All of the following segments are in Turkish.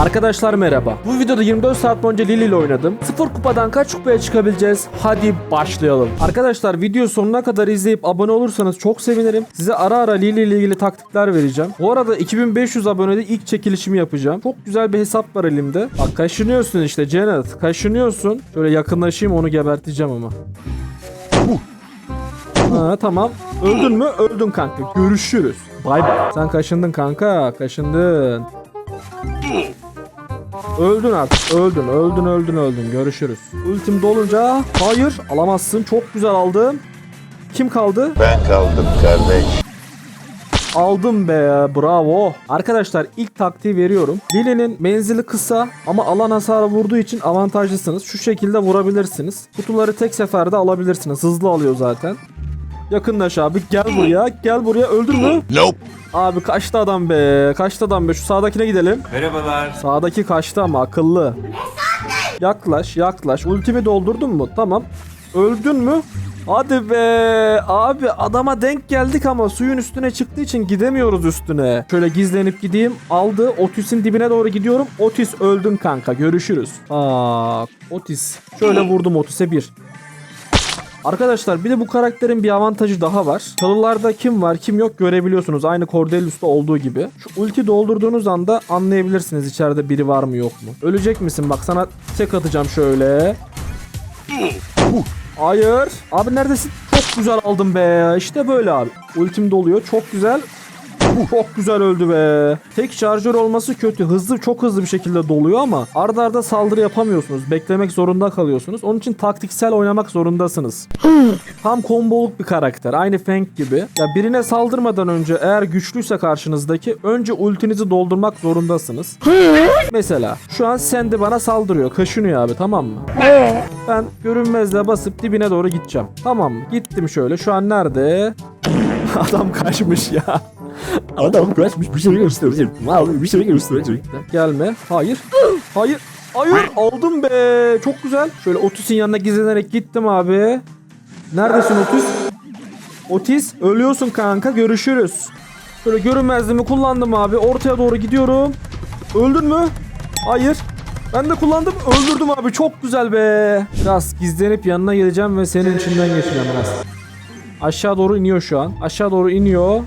Arkadaşlar merhaba. Bu videoda 24 saat boyunca Lili ile oynadım. Sıfır kupadan kaç kupaya çıkabileceğiz? Hadi başlayalım. Arkadaşlar video sonuna kadar izleyip abone olursanız çok sevinirim. Size ara ara Lili ile ilgili taktikler vereceğim. Bu arada 2500 abonede ilk çekilişimi yapacağım. Çok güzel bir hesap var elimde. Bak kaşınıyorsun işte Janet. Kaşınıyorsun. Şöyle yakınlaşayım onu geberteceğim ama. Ha, tamam. Öldün mü? Öldün kanka. Görüşürüz. Bay bay. Sen kaşındın kanka. Kaşındın. Öldün artık. Öldün. Öldün öldün öldün. Görüşürüz. Ultim dolunca hayır alamazsın. Çok güzel aldım. Kim kaldı? Ben kaldım kardeş. Aldım be bravo. Arkadaşlar ilk taktiği veriyorum. Lili'nin menzili kısa ama alan hasarı vurduğu için avantajlısınız. Şu şekilde vurabilirsiniz. Kutuları tek seferde alabilirsiniz. Hızlı alıyor zaten. Yakınlaş abi gel buraya gel buraya öldür mü? Nope. Abi kaçtı adam be kaçtı adam be şu sağdakine gidelim. Merhabalar. Sağdaki kaçtı ama akıllı. Yaklaş yaklaş. Ultimi doldurdun mu? Tamam. Öldün mü? Hadi be abi adama denk geldik ama suyun üstüne çıktığı için gidemiyoruz üstüne. Şöyle gizlenip gideyim. Aldı. Otis'in dibine doğru gidiyorum. Otis öldün kanka. Görüşürüz. Aa, Otis. Şöyle vurdum Otis'e bir. Arkadaşlar bir de bu karakterin bir avantajı daha var. Çalılarda kim var kim yok görebiliyorsunuz. Aynı Cordelius'ta olduğu gibi. Şu ulti doldurduğunuz anda anlayabilirsiniz içeride biri var mı yok mu. Ölecek misin? Bak sana tek atacağım şöyle. Hayır. Abi neredesin? Çok güzel aldım be. İşte böyle abi. Ultim doluyor. Çok güzel. Çok güzel öldü be. Tek şarjör olması kötü. Hızlı çok hızlı bir şekilde doluyor ama arda arda saldırı yapamıyorsunuz. Beklemek zorunda kalıyorsunuz. Onun için taktiksel oynamak zorundasınız. Tam komboluk bir karakter. Aynı Fang gibi. Ya birine saldırmadan önce eğer güçlüyse karşınızdaki önce ultinizi doldurmak zorundasınız. Mesela şu an Sandy bana saldırıyor. Kaşınıyor abi tamam mı? Ben görünmezle basıp dibine doğru gideceğim. Tamam? Gittim şöyle. Şu an nerede? Adam kaçmış ya. Adam kaçmış bir şey gösterecek. Vallahi bir şey gösterecek. Gelme. Hayır. Hayır. Hayır. Aldım be. Çok güzel. Şöyle Otis'in yanına gizlenerek gittim abi. Neredesin Otis? Otis ölüyorsun kanka. Görüşürüz. Şöyle görünmezliğimi kullandım abi. Ortaya doğru gidiyorum. Öldün mü? Hayır. Ben de kullandım. Öldürdüm abi. Çok güzel be. Biraz gizlenip yanına geleceğim ve senin içinden geçeceğim biraz. Aşağı doğru iniyor şu an. Aşağı doğru iniyor.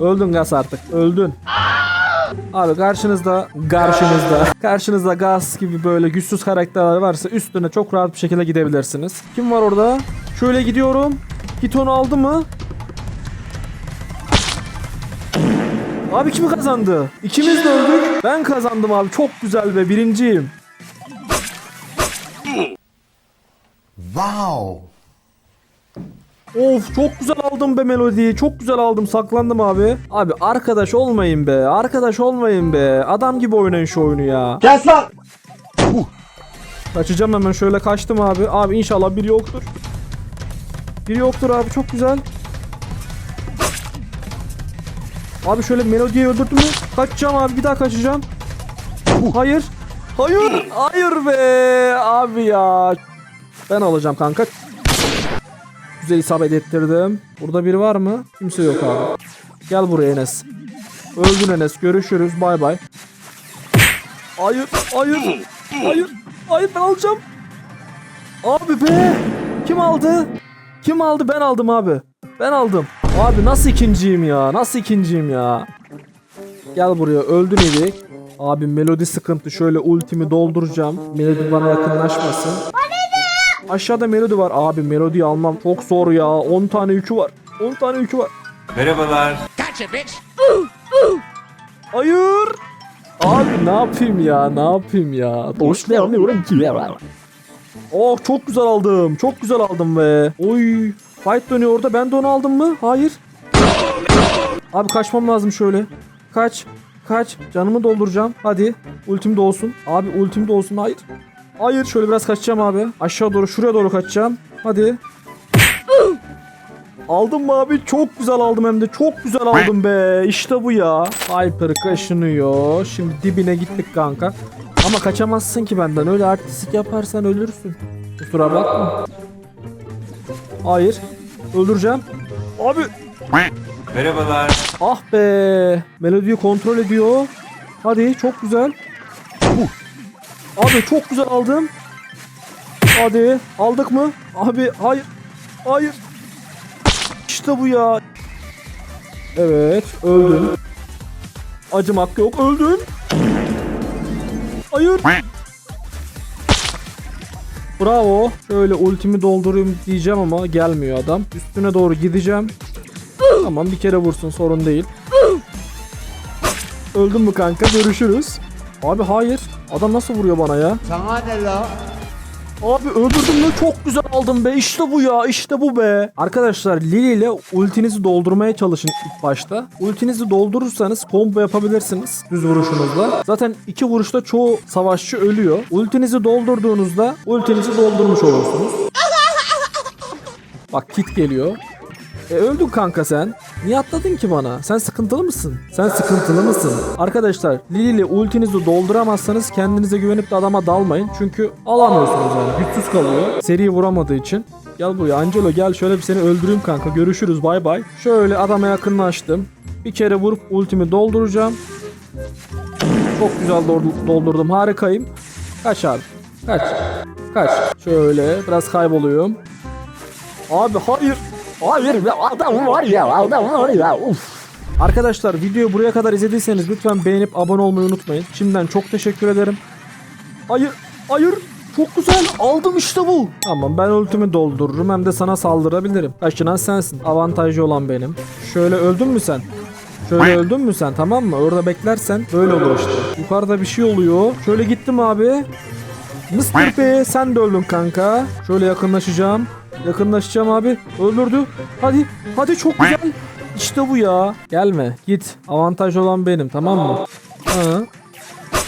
Öldün Gas artık. Öldün. Abi karşınızda karşınızda karşınızda Gas gibi böyle güçsüz karakterler varsa üstüne çok rahat bir şekilde gidebilirsiniz. Kim var orada? Şöyle gidiyorum. Git onu aldı mı? Abi kim kazandı? İkimiz de öldük. Ben kazandım abi. Çok güzel be. Birinciyim. Wow. Of çok güzel aldım be melodiyi. Çok güzel aldım. Saklandım abi. Abi arkadaş olmayın be. Arkadaş olmayın be. Adam gibi oynayın şu oyunu ya. Kes lan! Kaçacağım hemen şöyle kaçtım abi. Abi inşallah biri yoktur. Biri yoktur abi çok güzel. Abi şöyle melodiyi öldürdüm mü? Kaçacağım abi bir daha kaçacağım. Hayır. Hayır. Hayır be. Abi ya. Ben alacağım kanka. Güzel isabet ettirdim. Burada biri var mı? Kimse yok abi. Gel buraya Enes. Öldün Enes. Görüşürüz. Bay bay. Hayır. Hayır. Hayır. Hayır ben alacağım. Abi be. Kim aldı? Kim aldı? Ben aldım abi. Ben aldım. Abi nasıl ikinciyim ya? Nasıl ikinciyim ya? Gel buraya. Öldün idik. Abi melodi sıkıntı. Şöyle ultimi dolduracağım. Melodi bana yakınlaşmasın. Aşağıda melodi var. Abi melodiyi almam çok zor ya. 10 tane yükü var. 10 tane yükü var. Merhabalar. Hayır. Abi ne yapayım ya? Ne yapayım ya? Hoşlanmıyorum ki ya. Oh çok güzel aldım. Çok güzel aldım be. Oy. Fight dönüyor orada. Ben de onu aldım mı? Hayır. Abi kaçmam lazım şöyle. Kaç. Kaç. Canımı dolduracağım. Hadi. Ultim de olsun. Abi ultim de olsun. Hayır. Hayır. Şöyle biraz kaçacağım abi. Aşağı doğru şuraya doğru kaçacağım. Hadi. Aldım mı abi? Çok güzel aldım hem de. Çok güzel aldım be. İşte bu ya. Hyper kaşınıyor. Şimdi dibine gittik kanka. Ama kaçamazsın ki benden. Öyle artistik yaparsan ölürsün. Kusura bakma. Hayır. Öldüreceğim. Abi. Merhabalar. Ah be. Melodiyi kontrol ediyor. Hadi çok güzel. Abi çok güzel aldım. Hadi aldık mı? Abi hayır. Hayır. İşte bu ya. Evet öldün. Acımak yok öldün. Hayır. Bravo. Şöyle ultimi doldurayım diyeceğim ama gelmiyor adam. Üstüne doğru gideceğim. Tamam bir kere vursun sorun değil. Öldün mü kanka? Görüşürüz. Abi hayır. Adam nasıl vuruyor bana ya? Sana ne la? Abi öldürdüm mü çok güzel aldım be işte bu ya işte bu be. Arkadaşlar Lili ile ultinizi doldurmaya çalışın ilk başta. Ultinizi doldurursanız combo yapabilirsiniz düz vuruşunuzla. Zaten iki vuruşta çoğu savaşçı ölüyor. Ultinizi doldurduğunuzda ultinizi doldurmuş olursunuz. Bak kit geliyor. E öldün kanka sen. Niye atladın ki bana? Sen sıkıntılı mısın? Sen sıkıntılı mısın? Arkadaşlar Lili ultinizi dolduramazsanız kendinize güvenip de adama dalmayın. Çünkü alamıyorsunuz yani. Güçsüz kalıyor. Seri vuramadığı için. Gel buraya Angelo gel şöyle bir seni öldüreyim kanka. Görüşürüz bay bay. Şöyle adama yakınlaştım. Bir kere vurup ultimi dolduracağım. Çok güzel doldu- doldurdum. Harikayım. Kaç abi. Kaç. Kaç. Şöyle biraz kayboluyorum. Abi hayır. Hayır be adam var ya adam var ya. Uf. Arkadaşlar videoyu buraya kadar izlediyseniz lütfen beğenip abone olmayı unutmayın. Şimdiden çok teşekkür ederim. Hayır, hayır. Çok güzel. Aldım işte bu. Tamam ben ultimi doldururum hem de sana saldırabilirim. Kaçınan sensin. Avantajlı olan benim. Şöyle öldün mü sen? Şöyle öldün mü sen tamam mı? Orada beklersen böyle olur işte. Yukarıda bir şey oluyor. Şöyle gittim abi. Mr. P sen de öldün kanka. Şöyle yakınlaşacağım. Yakınlaşacağım abi. Öldürdü. Hadi. Hadi çok güzel. İşte bu ya. Gelme. Git. Avantaj olan benim tamam mı? Hı.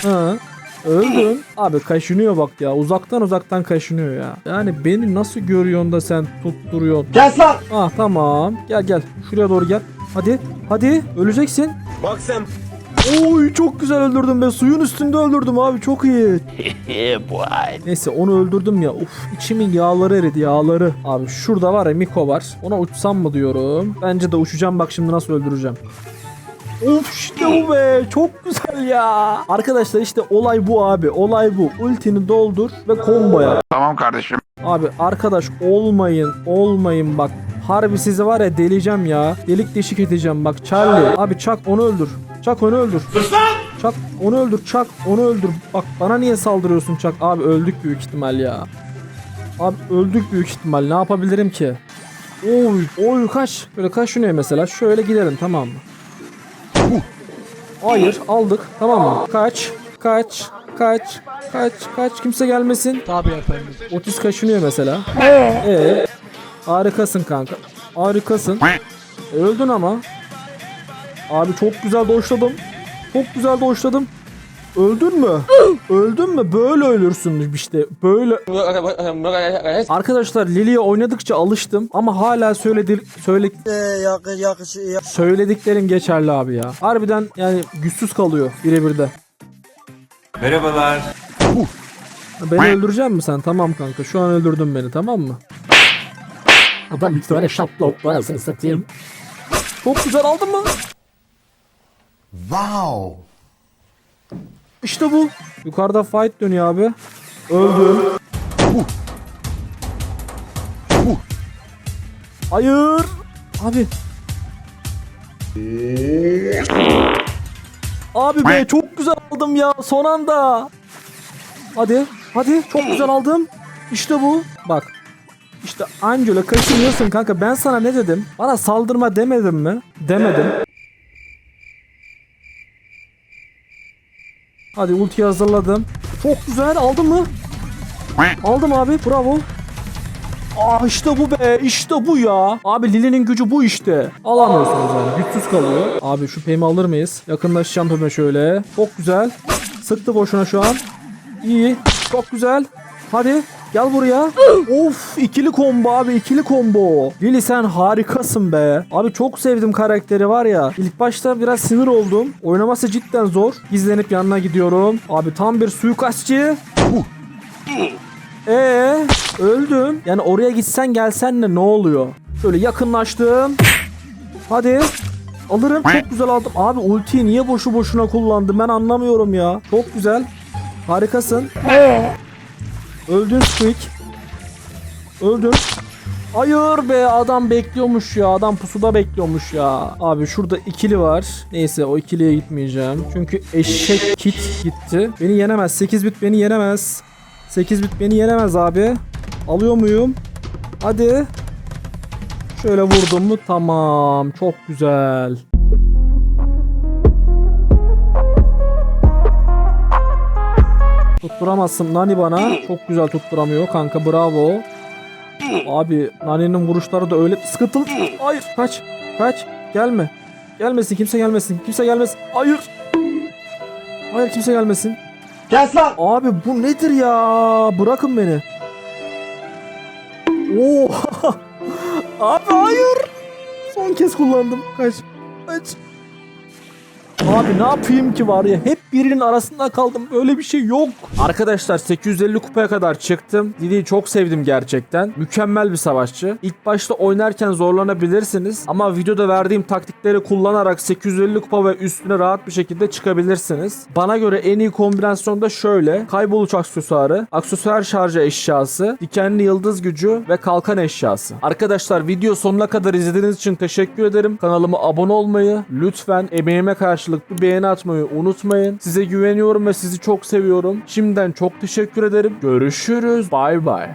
Hı. Öldün. Abi kaşınıyor bak ya. Uzaktan uzaktan kaşınıyor ya. Yani beni nasıl görüyorsun da sen tutturuyorsun? Kes lan! Ah tamam. Gel gel. Şuraya doğru gel. Hadi. Hadi. Öleceksin. Bak sen Oy çok güzel öldürdüm be. Suyun üstünde öldürdüm abi. Çok iyi. Neyse onu öldürdüm ya. Uf içimin yağları eridi yağları. Abi şurada var ya Miko var. Ona uçsam mı diyorum. Bence de uçacağım bak şimdi nasıl öldüreceğim. Of işte bu be. Çok güzel ya. Arkadaşlar işte olay bu abi. Olay bu. Ultini doldur ve combo yap. Tamam kardeşim. Abi arkadaş olmayın olmayın bak. Harbi sizi var ya deleyeceğim ya. Delik deşik edeceğim bak Charlie. Abi çak onu öldür. Çak onu öldür. Çak onu öldür çak onu öldür. Bak bana niye saldırıyorsun çak. Abi öldük büyük ihtimal ya. Abi öldük büyük ihtimal ne yapabilirim ki? Oy oy kaç. Böyle kaşınıyor mesela. Şöyle gidelim tamam mı? Hayır aldık tamam mı? Kaç kaç kaç kaç kaç kimse gelmesin. Tabii efendim. Otis kaşınıyor mesela. Ee, harikasın kanka. Harikasın. E, öldün ama. Abi çok güzel doşladım. Çok güzel doşladım. Öldün mü? Öldün mü? Böyle ölürsün işte. Böyle. Arkadaşlar Lili'ye oynadıkça alıştım ama hala söyledi söyle söylediklerim geçerli abi ya. Harbiden yani güçsüz kalıyor birebir de. Merhabalar. Beni öldürecek misin sen? Tamam kanka. Şu an öldürdün beni tamam mı? Adam bir tane şaplok var satayım. Çok güzel aldın mı? Wow! İşte bu. Yukarıda fight dönüyor abi. Öldüm. Hayır. Abi. Abi be çok güzel aldım ya son anda. Hadi. Hadi çok güzel aldım. İşte bu. Bak. İşte Angela kaçınıyorsun kanka. Ben sana ne dedim? Bana saldırma demedim mi? Demedim. Hadi ultiyi hazırladım. Çok güzel aldın mı? Aldım abi bravo. Aa işte bu be işte bu ya. Abi Lili'nin gücü bu işte. Alamıyorsunuz yani güçsüz kalıyor. Abi şu peymi alır mıyız? Yakınlaşacağım peyme şöyle. Çok güzel. Sıktı boşuna şu an. İyi. Çok güzel. Hadi gel buraya. of ikili combo abi ikili combo. Lili sen harikasın be. Abi çok sevdim karakteri var ya. İlk başta biraz sinir oldum. Oynaması cidden zor. Gizlenip yanına gidiyorum. Abi tam bir suikastçı. Ee, öldüm. Yani oraya gitsen gelsen de ne oluyor? Şöyle yakınlaştım. Hadi. Alırım. Çok güzel aldım. Abi ultiyi niye boşu boşuna kullandım ben anlamıyorum ya. Çok güzel. Harikasın. Öldün Squeak. Öldün. Hayır be adam bekliyormuş ya. Adam pusuda bekliyormuş ya. Abi şurada ikili var. Neyse o ikiliye gitmeyeceğim. Çünkü eşek kit gitti. Beni yenemez. 8 bit beni yenemez. 8 bit beni yenemez abi. Alıyor muyum? Hadi. Şöyle vurdum mu? Tamam. Çok güzel. Tutturamazsın Nani bana. Çok güzel tutturamıyor kanka bravo. Abi Nani'nin vuruşları da öyle sıkıntılı. Hayır kaç kaç gelme. Gelmesin kimse gelmesin. Kimse gelmesin. Hayır. Hayır kimse gelmesin. Kes lan! Abi bu nedir ya? Bırakın beni. Oo. Abi hayır. Son kez kullandım. Kaç. Kaç. Abi ne yapayım ki var ya hep birinin arasında kaldım böyle bir şey yok. Arkadaşlar 850 kupaya kadar çıktım. Didi'yi çok sevdim gerçekten. Mükemmel bir savaşçı. İlk başta oynarken zorlanabilirsiniz ama videoda verdiğim taktikleri kullanarak 850 kupa ve üstüne rahat bir şekilde çıkabilirsiniz. Bana göre en iyi kombinasyon da şöyle. Kayboluş aksesuarı, aksesuar şarjı eşyası, dikenli yıldız gücü ve kalkan eşyası. Arkadaşlar video sonuna kadar izlediğiniz için teşekkür ederim. Kanalıma abone olmayı, lütfen emeğime karşılık bir beğeni atmayı unutmayın. Size güveniyorum ve sizi çok seviyorum. Şimdiden çok teşekkür ederim. Görüşürüz. Bay bay.